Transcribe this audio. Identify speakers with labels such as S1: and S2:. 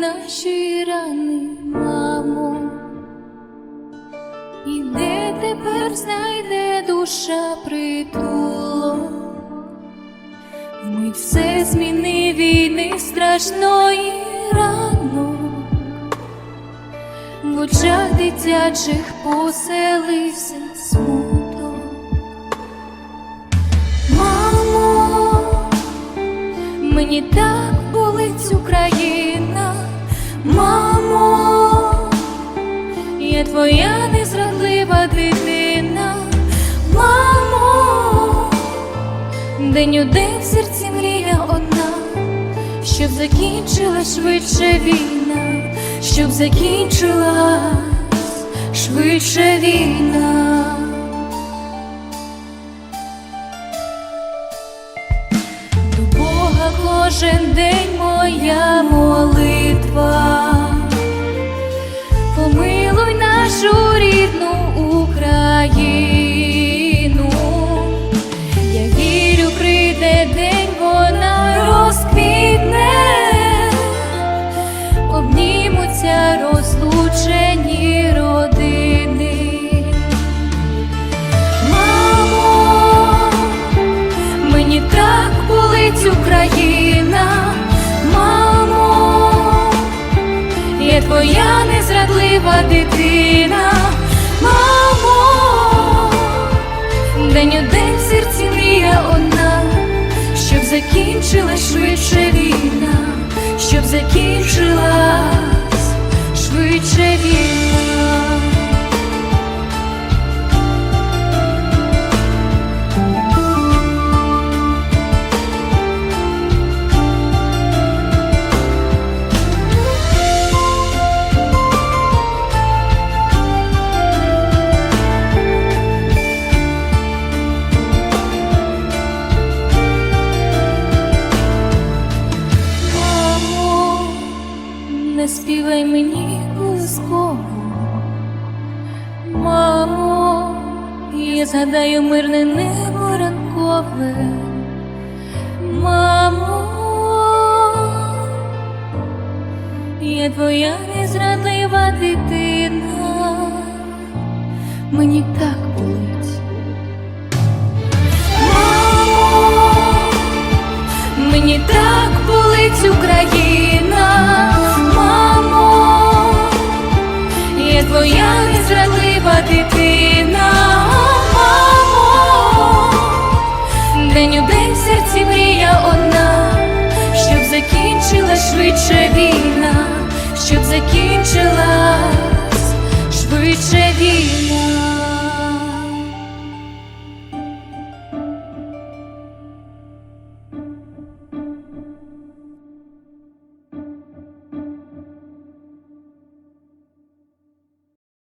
S1: наші рани, мамо. І де тепер знайде душа притулок? Вмить все зміни війни страшної рано, в очах дитячих поселився смуток. Мамо, мені так твоя незрадлива дитина, мамо, день у день в серці мрія одна, щоб закінчилась швидше війна, щоб закінчилась швидше війна. До Бога кожен день моя болить Україна, мамо, є твоя незрадлива дитина, мамо, день у день не співай мені колисково. Мамо, я згадаю мирне небо ранкове. Мамо, я твоя незрадлива дитина. Мені так швидше війна, щоб закінчилась швидше війна.